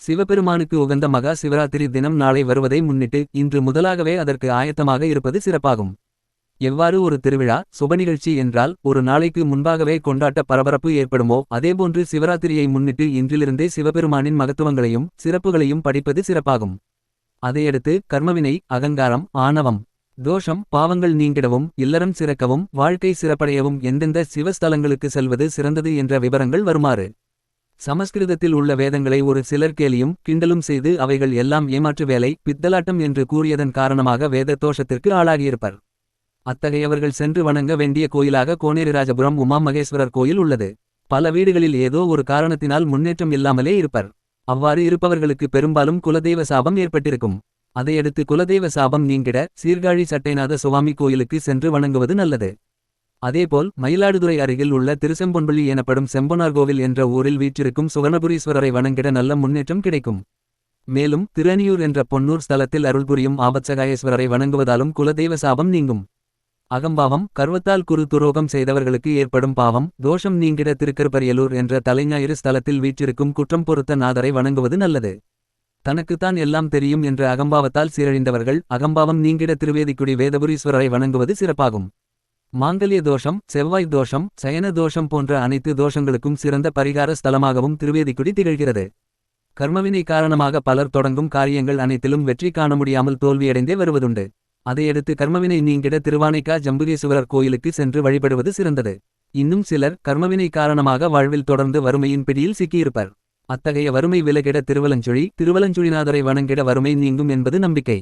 சிவபெருமானுக்கு உகந்த மகா சிவராத்திரி தினம் நாளை வருவதை முன்னிட்டு இன்று முதலாகவே அதற்கு ஆயத்தமாக இருப்பது சிறப்பாகும். எவ்வாறு ஒரு திருவிழா சுப நிகழ்ச்சி என்றால் ஒரு நாளைக்கு முன்பாகவே கொண்டாட்ட பரபரப்பு ஏற்படுமோ அதேபோன்று சிவராத்திரியை முன்னிட்டு இன்றிலிருந்தே சிவபெருமானின் மகத்துவங்களையும் சிறப்புகளையும் படிப்பது சிறப்பாகும். அதையடுத்து கர்மவினை அகங்காரம் ஆணவம் தோஷம் பாவங்கள் நீங்கிடவும் இல்லறம் சிறக்கவும் வாழ்க்கை சிறப்படையவும் எந்தெந்த சிவஸ்தலங்களுக்கு செல்வது சிறந்தது என்ற விவரங்கள் வருமாறு. சமஸ்கிருதத்தில் உள்ள வேதங்களை ஒரு சிலர் கேலியும் கிண்டலும் செய்து அவைகள் எல்லாம் ஏமாற்று வேலை பித்தலாட்டம் என்று கூறியதன் காரணமாக வேத தோஷத்திற்கு ஆளாகியிருப்பர். அத்தகையவர்கள் சென்று வணங்க வேண்டிய கோயிலாக கோனேரிராஜபுரம் உமா மகேஸ்வரர் கோயில் உள்ளது. பல வீடுகளில் ஏதோ ஒரு காரணத்தினால் முன்னேற்றம் இல்லாமலே இருப்பர். அவ்வாறு இருப்பவர்களுக்கு பெரும்பாலும் குலதெய்வ சாபம் ஏற்பட்டிருக்கும். அதையடுத்து குலதெய்வ சாபம் நீங்கிட சீர்காழி சட்டைநாத சுவாமி கோயிலுக்கு சென்று வணங்குவது நல்லது. அதேபோல் மயிலாடுதுறை அருகில் உள்ள திருசெம்பொன்பள்ளி எனப்படும் செம்பொனார்கோவில் என்ற ஊரில் வீற்றிருக்கும் சுவர்ணபுரீஸ்வரரை வணங்கிட நல்ல முன்னேற்றம் கிடைக்கும். மேலும் திருநியூர் என்ற பொன்னூர் ஸ்தலத்தில் அருள்புரியும் ஆபத்சகாயேஸ்வரரை வணங்குவதாலும் குலதெய்வ சாபம் நீங்கும். அகம்பாவம் கர்வத்தால் குரு துரோகம் செய்தவர்களுக்கு ஏற்படும் பாவம் தோஷம் நீங்கிட திருக்கருப்பரியலூர் என்ற தலைஞாயிறு ஸ்தலத்தில் வீற்றிருக்கும் குற்றம் பொறுத்த நாதரை வணங்குவது நல்லது. தனக்குத்தான் எல்லாம் தெரியும் என்ற அகம்பாவத்தால் சீரழிந்தவர்கள் அகம்பாவம் நீங்கிட திருவேதிக்குடி வேதபுரீஸ்வரரை வணங்குவது சிறப்பாகும். மாங்கல்ய தோஷம் செவ்வாய் தோஷம் சயன தோஷம் போன்ற அனைத்து தோஷங்களுக்கும் சிறந்த பரிகார ஸ்தலமாகவும் திருவேதிக்குடி திகழ்கிறது. கர்மவினை காரணமாக பலர் தொடங்கும் காரியங்கள் அனைத்திலும் வெற்றி காண முடியாமல் தோல்வியடைந்தே வருவதுண்டு. அதையடுத்து கர்மவினை நீங்கிட திருவானைக்கா ஜம்புகேசுவரர் கோயிலுக்கு சென்று வழிபடுவது சிறந்தது. இன்னும் சிலர் கர்மவினை காரணமாக வாழ்வில் தொடர்ந்து வறுமையின் பிடியில் சிக்கியிருப்பர். அத்தகைய வறுமை விலகிட திருவலஞ்சுழி திருவலஞ்சுழிநாதரை வணங்கிட வறுமை நீங்கும் என்பது நம்பிக்கை.